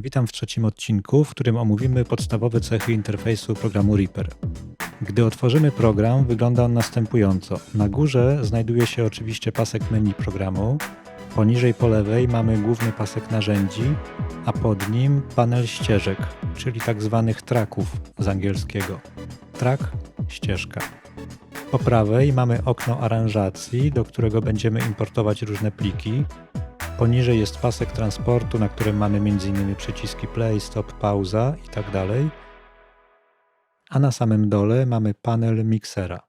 Witam w trzecim odcinku, w którym omówimy podstawowe cechy interfejsu programu Reaper. Gdy otworzymy program, wygląda on następująco. Na górze znajduje się oczywiście pasek menu programu, poniżej po lewej mamy główny pasek narzędzi, a pod nim panel ścieżek, czyli tak zwanych tracków z angielskiego. Track, ścieżka. Po prawej mamy okno aranżacji, do którego będziemy importować różne pliki. Poniżej jest pasek transportu, na którym mamy m.in. przyciski play, stop, pauza itd. A na samym dole mamy panel miksera.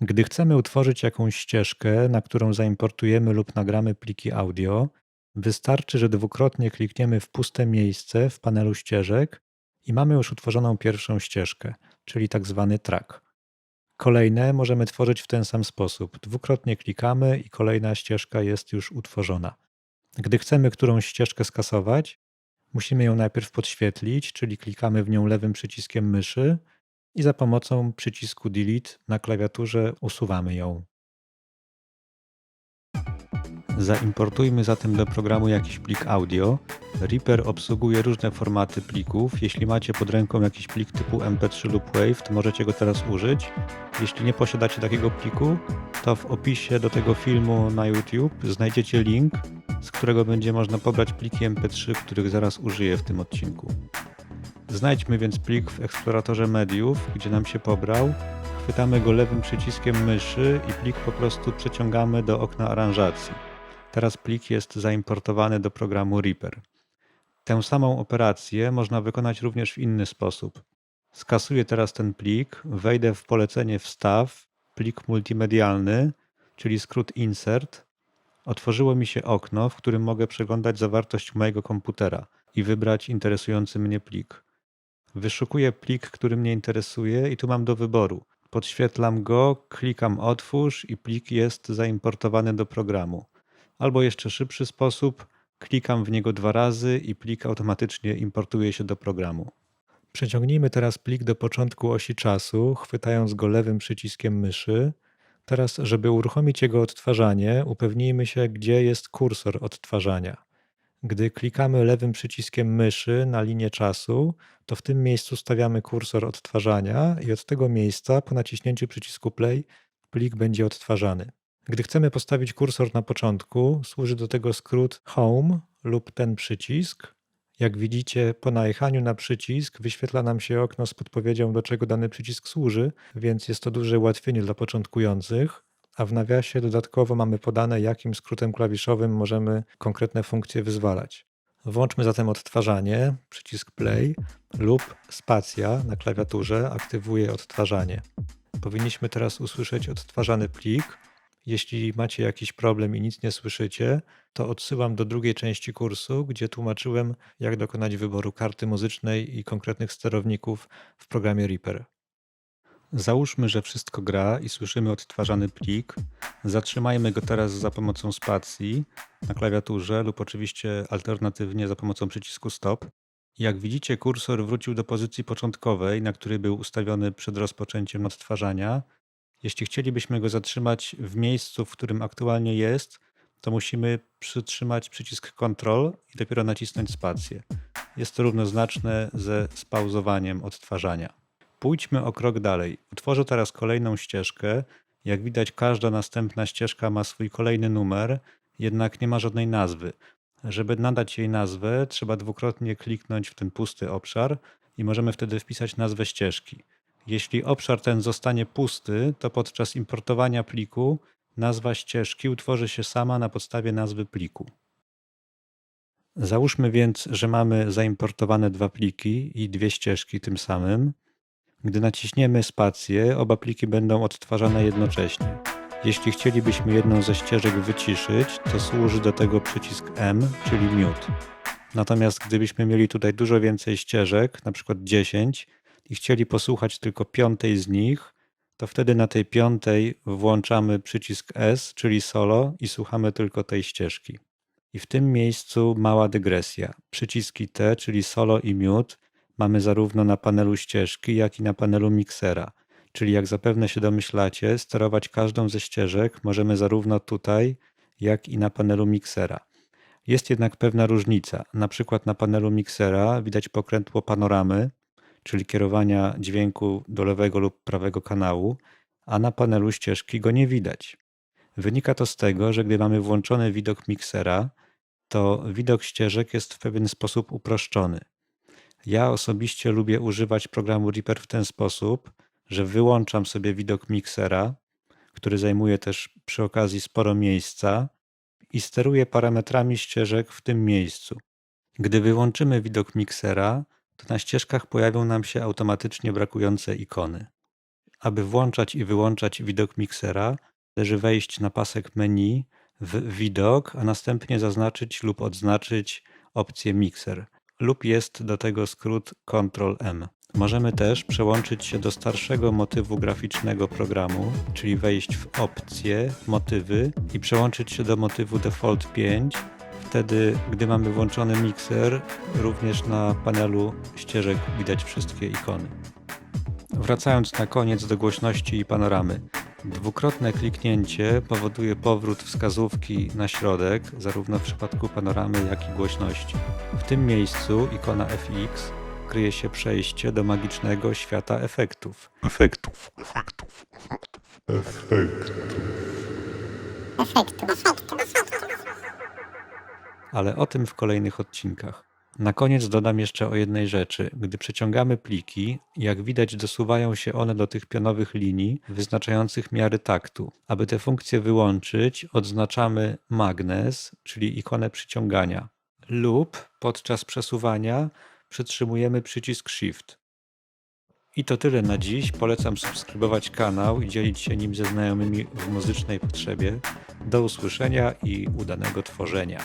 Gdy chcemy utworzyć jakąś ścieżkę, na którą zaimportujemy lub nagramy pliki audio, wystarczy, że dwukrotnie klikniemy w puste miejsce w panelu ścieżek i mamy już utworzoną pierwszą ścieżkę, czyli tak zwany track. Kolejne możemy tworzyć w ten sam sposób. Dwukrotnie klikamy i kolejna ścieżka jest już utworzona. Gdy chcemy którąś ścieżkę skasować, musimy ją najpierw podświetlić, czyli klikamy w nią lewym przyciskiem myszy i za pomocą przycisku Delete na klawiaturze usuwamy ją. Zaimportujmy zatem do programu jakiś plik audio. Reaper obsługuje różne formaty plików. Jeśli macie pod ręką jakiś plik typu MP3 lub WAV, to możecie go teraz użyć. Jeśli nie posiadacie takiego pliku, to w opisie do tego filmu na YouTube znajdziecie link, z którego będzie można pobrać pliki MP3, których zaraz użyję w tym odcinku. Znajdźmy więc plik w eksploratorze mediów, gdzie nam się pobrał. Chwytamy go lewym przyciskiem myszy i plik po prostu przeciągamy do okna aranżacji. Teraz plik jest zaimportowany do programu Reaper. Tę samą operację można wykonać również w inny sposób. Skasuję teraz ten plik, wejdę w polecenie Wstaw, plik multimedialny, czyli skrót Insert. Otworzyło mi się okno, w którym mogę przeglądać zawartość mojego komputera i wybrać interesujący mnie plik. Wyszukuję plik, który mnie interesuje i tu mam do wyboru. Podświetlam go, klikam Otwórz i plik jest zaimportowany do programu. Albo jeszcze szybszy sposób, klikam w niego dwa razy i plik automatycznie importuje się do programu. Przeciągnijmy teraz plik do początku osi czasu, chwytając go lewym przyciskiem myszy. Teraz, żeby uruchomić jego odtwarzanie, upewnijmy się, gdzie jest kursor odtwarzania. Gdy klikamy lewym przyciskiem myszy na linię czasu, to w tym miejscu stawiamy kursor odtwarzania i od tego miejsca po naciśnięciu przycisku play plik będzie odtwarzany. Gdy chcemy postawić kursor na początku, służy do tego skrót Home lub ten przycisk. Jak widzicie, po najechaniu na przycisk wyświetla nam się okno z podpowiedzią, do czego dany przycisk służy, więc jest to duże ułatwienie dla początkujących. A w nawiasie dodatkowo mamy podane, jakim skrótem klawiszowym możemy konkretne funkcje wyzwalać. Włączmy zatem odtwarzanie, przycisk play lub spacja na klawiaturze aktywuje odtwarzanie. Powinniśmy teraz usłyszeć odtwarzany plik. Jeśli macie jakiś problem i nic nie słyszycie, to odsyłam do drugiej części kursu, gdzie tłumaczyłem, jak dokonać wyboru karty muzycznej i konkretnych sterowników w programie Reaper. Załóżmy, że wszystko gra i słyszymy odtwarzany plik. Zatrzymajmy go teraz za pomocą spacji na klawiaturze lub oczywiście alternatywnie za pomocą przycisku stop. Jak widzicie, kursor wrócił do pozycji początkowej, na której był ustawiony przed rozpoczęciem odtwarzania. Jeśli chcielibyśmy go zatrzymać w miejscu, w którym aktualnie jest, to musimy przytrzymać przycisk Ctrl i dopiero nacisnąć spację. Jest to równoznaczne ze spauzowaniem odtwarzania. Pójdźmy o krok dalej. Utworzę teraz kolejną ścieżkę. Jak widać, każda następna ścieżka ma swój kolejny numer, jednak nie ma żadnej nazwy. Żeby nadać jej nazwę, trzeba dwukrotnie kliknąć w ten pusty obszar i możemy wtedy wpisać nazwę ścieżki. Jeśli obszar ten zostanie pusty, to podczas importowania pliku nazwa ścieżki utworzy się sama na podstawie nazwy pliku. Załóżmy więc, że mamy zaimportowane dwa pliki i dwie ścieżki tym samym. Gdy naciśniemy spację, oba pliki będą odtwarzane jednocześnie. Jeśli chcielibyśmy jedną ze ścieżek wyciszyć, to służy do tego przycisk M, czyli mute. Natomiast gdybyśmy mieli tutaj dużo więcej ścieżek, na przykład 10, i chcieli posłuchać tylko piątej z nich, to wtedy na tej piątej włączamy przycisk S, czyli solo, i słuchamy tylko tej ścieżki. I w tym miejscu mała dygresja. Przyciski T, czyli solo i mute, mamy zarówno na panelu ścieżki, jak i na panelu miksera. Czyli jak zapewne się domyślacie, sterować każdą ze ścieżek możemy zarówno tutaj, jak i na panelu miksera. Jest jednak pewna różnica. Na przykład na panelu miksera widać pokrętło panoramy, czyli kierowania dźwięku do lewego lub prawego kanału, a na panelu ścieżki go nie widać. Wynika to z tego, że gdy mamy włączony widok miksera, to widok ścieżek jest w pewien sposób uproszczony. Ja osobiście lubię używać programu Reaper w ten sposób, że wyłączam sobie widok miksera, który zajmuje też przy okazji sporo miejsca i steruję parametrami ścieżek w tym miejscu. Gdy wyłączymy widok miksera, to na ścieżkach pojawią nam się automatycznie brakujące ikony. Aby włączać i wyłączać widok miksera, należy wejść na pasek menu w widok, a następnie zaznaczyć lub odznaczyć opcję mikser lub jest do tego skrót Ctrl-M. Możemy też przełączyć się do starszego motywu graficznego programu, czyli wejść w opcje, motywy i przełączyć się do motywu Default 5. Wtedy, gdy mamy włączony mikser, również na panelu ścieżek widać wszystkie ikony. Wracając na koniec do głośności i panoramy. Dwukrotne kliknięcie powoduje powrót wskazówki na środek, zarówno w przypadku panoramy, jak i głośności. W tym miejscu ikona FX kryje się przejście do magicznego świata efektów. efektów, efektów, efektów, ale o tym w kolejnych odcinkach. Na koniec dodam jeszcze o jednej rzeczy. Gdy przeciągamy pliki, jak widać dosuwają się one do tych pionowych linii wyznaczających miary taktu. Aby te funkcje wyłączyć, odznaczamy magnes, czyli ikonę przyciągania. Lub podczas przesuwania przytrzymujemy przycisk Shift. I to tyle na dziś. Polecam subskrybować kanał i dzielić się nim ze znajomymi w muzycznej potrzebie. Do usłyszenia i udanego tworzenia.